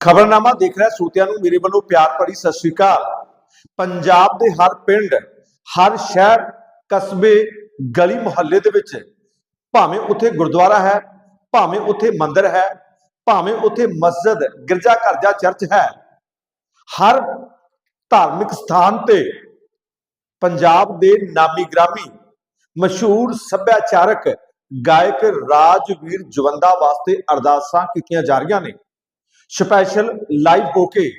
ਖਬਰਨਾਮਾ ਦੇਖ ਰਿਹਾ ਸਰੋਤਿਆਂ ਨੂੰ ਮੇਰੇ ਵੱਲੋਂ ਪਿਆਰ ਭਰੀ ਸਤਿ ਸ਼੍ਰੀ ਅਕਾਲ। ਪੰਜਾਬ ਦੇ ਹਰ ਪਿੰਡ, ਹਰ ਸ਼ਹਿਰ, ਕਸਬੇ, ਗਲੀ ਮੁਹੱਲੇ ਦੇ ਵਿੱਚ ਭਾਵੇਂ ਉੱਥੇ ਗੁਰਦੁਆਰਾ ਹੈ, ਭਾਵੇਂ ਉੱਥੇ ਮੰਦਿਰ ਹੈ, ਭਾਵੇਂ ਉੱਥੇ ਮਸਜਿਦ, ਗਿਰਜਾ ਘਰ ਜਾਂ ਚਰਚ ਹੈ, ਹਰ ਧਾਰਮਿਕ ਸਥਾਨ ਤੇ ਪੰਜਾਬ ਦੇ ਨਾਮੀ ਗ੍ਰਾਮੀ ਮਸ਼ਹੂਰ ਸੱਭਿਆਚਾਰਕ ਗਾਇਕ ਰਾਜਵੀਰ ਜਵੰਦਾ ਵਾਸਤੇ ਅਰਦਾਸਾਂ ਕੀਤੀਆਂ ਜਾ ਰਹੀਆਂ ਨੇ। ਸਪੈਸ਼ਲ ਲਾਈਵ ਹੋ ਕੇ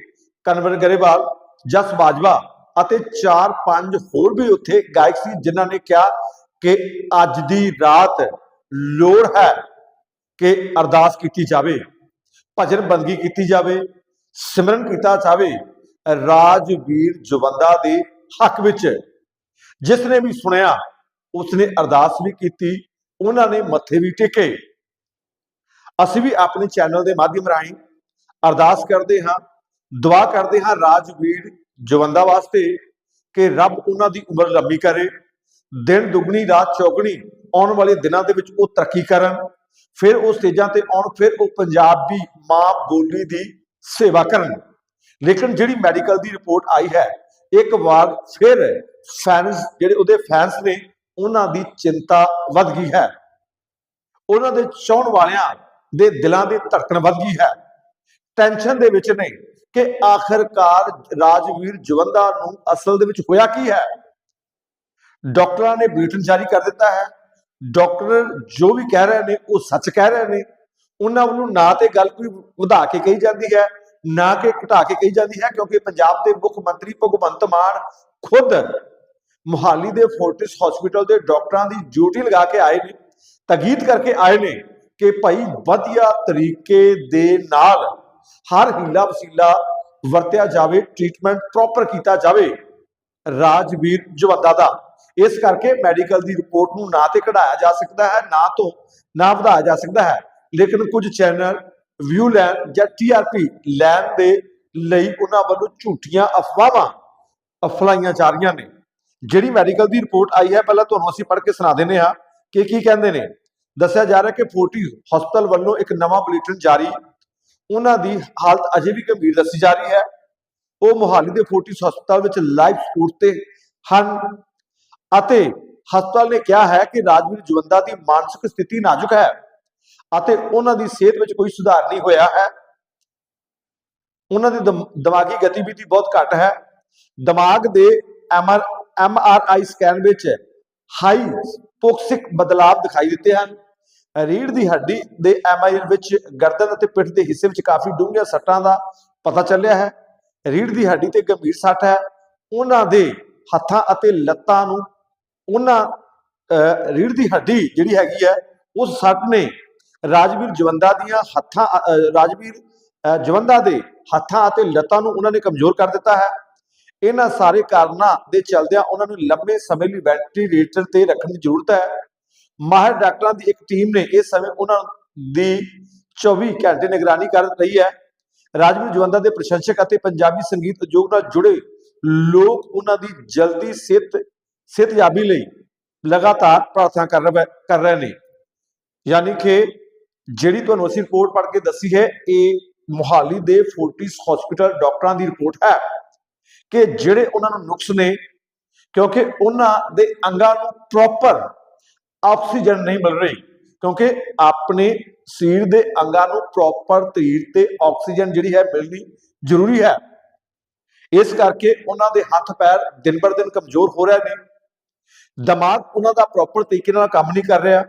ਕਨਵਰ ਗਰੇਵਾਲ, ਜਸ ਬਾਜਵਾ ਅਤੇ 4-5 ਹੋਰ ਵੀ ਉੱਥੇ ਗਾਇਕ ਸੀ ਜਿਨ੍ਹਾਂ ਨੇ ਕਿਹਾ ਕਿ ਅੱਜ ਦੀ ਰਾਤ ਲੋੜ ਹੈ ਕਿ ਅਰਦਾਸ ਕੀਤੀ ਜਾਵੇ, ਭਜਨ ਬੰਦਗੀ ਕੀਤੀ ਜਾਵੇ, ਸਿਮਰਨ ਕੀਤਾ ਜਾਵੇ ਰਾਜਵੀਰ ਜਵੰਦਾ ਦੇ ਹੱਕ ਵਿੱਚ। ਜਿਸ ਨੇ ਵੀ ਸੁਣਿਆ ਉਸਨੇ ਅਰਦਾਸ ਵੀ ਕੀਤੀ, ਉਹਨਾਂ ਨੇ ਮੱਥੇ ਵੀ ਟੇਕੇ। ਅਸੀਂ ਵੀ ਆਪਣੇ ਚੈਨਲ ਦੇ ਮਾਧਿਅਮ ਰਾਹੀਂ ਅਰਦਾਸ ਕਰਦੇ ਹਾਂ, ਦੁਆ ਕਰਦੇ ਹਾਂ ਰਾਜਵੀਰ ਜਵੰਦਾ ਵਾਸਤੇ ਕਿ ਰੱਬ ਉਹਨਾਂ ਦੀ ਉਮਰ ਲੰਬੀ ਕਰੇ, ਦਿਨ ਦੁਗਣੀ, ਰਾਤ ਚੌਗਣੀ, ਆਉਣ ਵਾਲੇ ਦਿਨਾਂ ਦੇ ਵਿੱਚ ਉਹ ਤਰੱਕੀ ਕਰਨ, ਫਿਰ ਉਹ ਸਟੇਜਾਂ ਤੇ ਆਉਣ, ਫਿਰ ਉਹ ਪੰਜਾਬੀ ਮਾਂ ਬੋਲੀ ਦੀ ਸੇਵਾ ਕਰਨ। ਲੇਕਿਨ ਜਿਹੜੀ ਮੈਡੀਕਲ ਦੀ ਰਿਪੋਰਟ ਆਈ ਹੈ, ਇੱਕ ਵਾਰ ਫਿਰ ਫੈਨਸ ਜਿਹੜੇ ਉਹਦੇ ਫੈਨਸ ਨੇ, ਉਹਨਾਂ ਦੀ ਚਿੰਤਾ ਵੱਧ ਗਈ ਹੈ। ਉਹਨਾਂ ਦੇ ਚਾਹਣ ਵਾਲਿਆਂ ਦੇ ਦਿਲਾਂ ਦੀ ਧੜਕਣ ਵੱਧ ਗਈ ਹੈ। ਟੈਨਸ਼ਨ ਦੇ ਵਿੱਚ ਨੇ ਕਿ ਆਖਰਕਾਰ ਰਾਜਵੀਰ ਜਵੰਦਾ ਨੂੰ ਅਸਲ ਦੇ ਵਿੱਚ ਹੋਇਆ ਕੀ ਹੈ? ਡਾਕਟਰਾਂ ਨੇ ਬੁਲੇਟਿਨ ਜਾਰੀ ਕਰ ਦਿੱਤਾ ਹੈ। ਡਾਕਟਰ ਜੋ ਵੀ ਕਹਿ ਰਹੇ ਨੇ, ਉਹ ਸੱਚ ਕਹਿ ਰਹੇ ਨੇ। ਉਹਨਾਂ ਵੱਲੋਂ ਨਾ ਤੇ ਗੱਲ ਕੋਈ ਵਧਾ ਕੇ ਕਹੀ ਜਾਂਦੀ ਹੈ, ਨਾ ਕਿ ਘਟਾ ਕੇ ਕਹੀ ਜਾਂਦੀ ਹੈ, ਕਿਉਂਕਿ ਪੰਜਾਬ ਦੇ ਮੁੱਖ ਮੰਤਰੀ ਭਗਵੰਤ ਮਾਨ ਖੁਦ ਮੁਹਾਲੀ ਦੇ ਫੋਰਟਿਸ ਹਸਪੀਟਲ ਦੇ ਡਾਕਟਰਾਂ ਦੀ ਡਿਊਟੀ ਲਗਾ ਕੇ ਆਏ ਨੇ, ਤਗੀਦ ਕਰਕੇ ਆਏ ਨੇ ਕਿ ਭਾਈ ਵਧੀਆ ਤਰੀਕੇ ਦੇ ਨਾਲ ਹਰ ਹੀਲਾ ਵਸੀਲਾ ਵਰਤਿਆ ਜਾਵੇ ਟ੍ਰੀਟਮੈਂਟ ਪ੍ਰੋਪਰ ਕੀਤਾ ਜਾਵੇ, ਰਾਜਵੀਰ ਜਵੰਦਾ ਦਾ। ਇਸ ਕਰਕੇ ਮੈਡੀਕਲ ਦੀ ਰਿਪੋਰਟ ਨੂੰ ਨਾ ਤੇ ਕਢਾਇਆ ਜਾ ਸਕਦਾ ਹੈ, ਨਾ ਤੋਂ ਨਾ ਵਧਾਇਆ ਜਾ ਸਕਦਾ ਹੈ। ਲੇਕਿਨ ਕੁਝ ਚੈਨਲ ਵਿਊ ਲੈਣ ਜਾਂ ਟੀਆਰਪੀ ਲੈਣ ਦੇ ਲਈ ਉਹਨਾਂ ਵੱਲੋਂ ਝੂਠੀਆਂ ਅਫਵਾਹਾਂ ਅਫਲਾਈਆਂ ਜਾ ਰਹੀਆਂ ਨੇ। ਜਿਹੜੀ ਮੈਡੀਕਲ ਦੀ ਰਿਪੋਰਟ ਆਈ ਹੈ, ਪਹਿਲਾਂ ਤੁਹਾਨੂੰ ਅਸੀਂ ਪੜ੍ਹ ਕੇ ਸੁਣਾ ਦਿੰਦੇ ਹਾਂ ਕਿ ਕੀ ਕਹਿੰਦੇ ਨੇ। ਦੱਸਿਆ ਜਾ ਰਿਹਾ ਕਿ ਫੋਰਟੀ ਹਸਪਤਾਲ ਵੱਲੋਂ ਇੱਕ ਨਵਾਂ ਬੁਲੇਟਿਨ ਜਾਰੀ ਉਹਨਾਂ ਦੀ ਹਾਲਤ ਅਜੇ ਵੀ ਗੰਭੀਰ ਦੱਸੀ ਜਾ ਰਹੀ ਹੈ। ਉਹ ਮੁਹਾਲੀ ਦੇ ਫੋਰਟਿਸ ਹਸਪਤਾਲ ਵਿੱਚ ਲਾਈਫ ਸਪੋਰਟ ਤੇ ਹਨ ਅਤੇ ਹਸਪਤਾਲ ਨੇ ਕਿਹਾ ਹੈ ਕਿ ਰਾਜਵੀਰ ਜਵੰਦਾ ਦੀ ਮਾਨਸਿਕ ਸਥਿਤੀ ਨਾਜ਼ੁਕ ਹੈ ਅਤੇ ਉਹਨਾਂ ਦੀ ਸਿਹਤ ਵਿੱਚ ਕੋਈ ਸੁਧਾਰ ਨਹੀਂ ਹੋਇਆ ਹੈ। ਉਹਨਾਂ ਦੀ ਦਿਮਾਗੀ ਗਤੀਵਿਧੀ ਬਹੁਤ ਘੱਟ ਹੈ। ਦਿਮਾਗ ਦੇ ਐਮਆਰ, ਐਮਆਰਆਈ ਸਕੈਨ ਵਿੱਚ ਹਾਈ ਪੋਕਸਿਕ ਬਦਲਾਵ ਦਿਖਾਈ ਦਿੱਤੇ ਹਨ। ਰੀੜ ਦੀ ਹੱਡੀ ਦੇ ਐਮਆਰਆਈ ਵਿੱਚ ਗਰਦਨ ਅਤੇ ਪਿੱਠ ਦੇ ਹਿੱਸੇ ਵਿੱਚ ਕਾਫੀ ਡੂੰਘੀਆਂ ਸੱਟਾਂ ਦਾ ਪਤਾ ਚੱਲਿਆ ਹੈ। ਰੀੜ ਦੀ ਹੱਡੀ ਤੇ ਗੰਭੀਰ ਸੱਟ ਹੈ। ਉਹਨਾਂ ਦੇ ਹੱਥਾਂ ਅਤੇ ਲੱਤਾਂ ਨੂੰ ਉਹਨਾਂ ਅਹ, ਰੀੜ ਦੀ ਹੱਡੀ ਜਿਹੜੀ ਹੈਗੀ ਹੈ ਉਸ ਸੱਟ ਨੇ ਰਾਜਵੀਰ ਜਵੰਦਾ ਦੀਆਂ ਹੱਥਾਂ ਰਾਜਵੀਰ ਅਹ, ਜਵੰਦਾ ਦੇ ਹੱਥਾਂ ਅਤੇ ਲੱਤਾਂ ਨੂੰ ਉਹਨਾਂ ਨੇ ਕਮਜ਼ੋਰ ਕਰ ਦਿੱਤਾ ਹੈ। ਇਹਨਾਂ ਸਾਰੇ ਕਾਰਨਾਂ ਦੇ ਚਲਦਿਆਂ ਉਹਨਾਂ ਨੂੰ ਲੰਬੇ ਸਮੇਂ ਲਈ ਵੈਂਟੀਲੇਟਰ ਤੇ ਰੱਖਣ ਦੀ ਜ਼ਰੂਰਤ ਹੈ। ਮਾਹਿਰ ਡਾਕਟਰਾਂ ਦੀ ਇੱਕ ਟੀਮ ਨੇ ਇਸ ਸਮੇਂ ਉਹਨਾਂ ਦੀ 24 ਘੰਟੇ ਨਿਗਰਾਨੀ ਕਰ ਰਹੀ ਹੈ। ਰਾਜਵੀਰ ਜਵੰਦਾ ਦੇ ਪ੍ਰਸ਼ੰਸਕ ਅਤੇ ਪੰਜਾਬੀ ਸੰਗੀਤ ਉਦਯੋਗ ਨਾਲ ਜੁੜੇ ਲੋਕ ਉਹਨਾਂ ਦੀ ਜਲਦੀ ਸਿਹਤ, ਸਿਹਤਯਾਬੀ ਲਈ ਲਗਾਤਾਰ ਪ੍ਰਾਰਥਨਾ ਕਰ ਰਹੇ ਕਰ ਰਹੇ ਨੇ। ਯਾਨੀ ਕਿ ਜਿਹੜੀ ਤੁਹਾਨੂੰ ਅਸੀਂ ਰਿਪੋਰਟ ਪੜ੍ਹ ਕੇ ਦੱਸੀ ਹੈ, ਇਹ ਮੁਹਾਲੀ ਦੇ ਫੋਰਟਿਸ ਹਸਪੀਟਲ ਡਾਕਟਰਾਂ ਦੀ ਰਿਪੋਰਟ ਹੈ ਕਿ ਜਿਹੜੇ ਉਹਨਾਂ ਨੂੰ ਨੁਕਸ ਨੇ, ਕਿਉਂਕਿ ਉਹਨਾਂ ਦੇ ਅੰਗਾਂ ਨੂੰ ਪ੍ਰੋਪਰ ਆਕਸੀਜਨ ਨਹੀਂ ਮਿਲ ਰਹੀ, ਕਿਉਂਕਿ ਆਪਣੇ ਸਰੀਰ ਦੇ ਅੰਗਾਂ ਨੂੰ ਪ੍ਰੋਪਰ ਤਰੀਰ ਤੇ ਆਕਸੀਜਨ ਜਿਹੜੀ ਹੈ ਮਿਲਣੀ ਜ਼ਰੂਰੀ ਹੈ। ਇਸ ਕਰਕੇ ਉਹਨਾਂ ਦੇ ਹੱਥ ਪੈਰ ਦਿਨ ਬਰ ਦਿਨ ਕਮਜ਼ੋਰ ਹੋ ਰਹੇ ਨੇ। ਦਿਮਾਗ ਉਹਨਾਂ ਦਾ ਪ੍ਰੋਪਰ ਤਰੀਕੇ ਨਾਲ ਕੰਮ ਨਹੀਂ ਕਰ ਰਿਹਾ।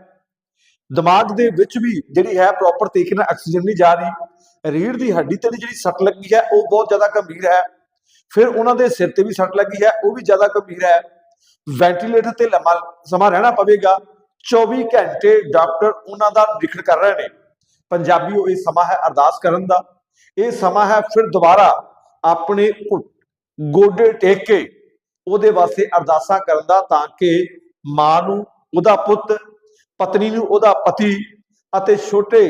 ਦਿਮਾਗ ਦੇ ਵਿੱਚ ਵੀ ਜਿਹੜੀ ਹੈ ਪ੍ਰੋਪਰ ਤਰੀਕੇ ਨਾਲ ਆਕਸੀਜਨ ਨਹੀਂ ਜਾ ਰਹੀ। ਰੀੜ ਦੀ ਹੱਡੀ ਤੇ ਜਿਹੜੀ ਸੱਟ ਲੱਗੀ ਹੈ, ਉਹ ਬਹੁਤ ਜ਼ਿਆਦਾ ਗੰਭੀਰ ਹੈ। ਫਿਰ ਉਹਨਾਂ ਦੇ ਸਿਰ ਤੇ ਵੀ ਸੱਟ ਲੱਗੀ ਹੈ, ਉਹ ਵੀ ਜ਼ਿਆਦਾ ਗੰਭੀਰ ਹੈ। ਵੈਂਟੀਲੇਟਰ ਤੇ ਲੰਮਾ ਸਮਾਂ ਰਹਿਣਾ ਪਵੇਗਾ। 24 ਘੰਟੇ ਡਾਕਟਰ ਉਹਨਾਂ ਦਾ ਨਿਰੀਖਣ ਕਰ ਰਹੇ ਨੇ। ਪੰਜਾਬੀ ਉਹ ਇਹ ਸਮਾਂ ਹੈ ਅਰਦਾਸ ਕਰਨ ਦਾ। ਇਹ ਸਮਾਂ ਹੈ ਫਿਰ ਦੁਬਾਰਾ ਆਪਣੇ ਗੋਡੇ ਟੇਕ ਕੇ ਉਹਦੇ ਵਾਸਤੇ ਅਰਦਾਸਾਂ ਕਰਨ ਦਾ ਤਾਂ ਕਿ ਮਾਂ ਨੂੰ, ਉਹਦਾ ਪੁੱਤ, ਪਤਨੀ ਨੂੰ, ਉਹਦਾ ਪਤੀ ਅਤੇ ਛੋਟੇ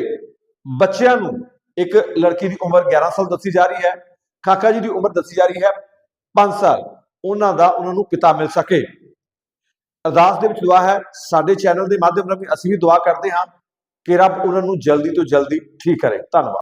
ਬੱਚਿਆਂ ਨੂੰ ਇੱਕ ਲੜਕੀ ਦੀ ਉਮਰ 11 ਸਾਲ ਦੱਸੀ ਜਾ ਰਹੀ ਹੈ, ਕਾਕਾ ਜੀ ਦੀ ਉਮਰ ਦੱਸੀ ਜਾ ਰਹੀ ਹੈ 5 ਸਾਲ। ਉਹਨਾਂ ਦਾ, ਉਹਨਾਂ ਨੂੰ ਪਿਤਾ ਮਿਲ ਸਕੇ। ਅਰਦਾਸ ਦੇ ਵਿੱਚ ਦੁਆ ਹੈ, ਸਾਡੇ ਚੈਨਲ ਦੇ ਮਾਧਿਅਮ ਨਾਲ ਵੀ ਅਸੀਂ ਵੀ ਦੁਆ ਕਰਦੇ ਹਾਂ ਕਿ ਰੱਬ ਉਹਨਾਂ ਨੂੰ ਜਲਦੀ ਤੋਂ ਜਲਦੀ ਠੀਕ ਕਰੇ। ਧੰਨਵਾਦ।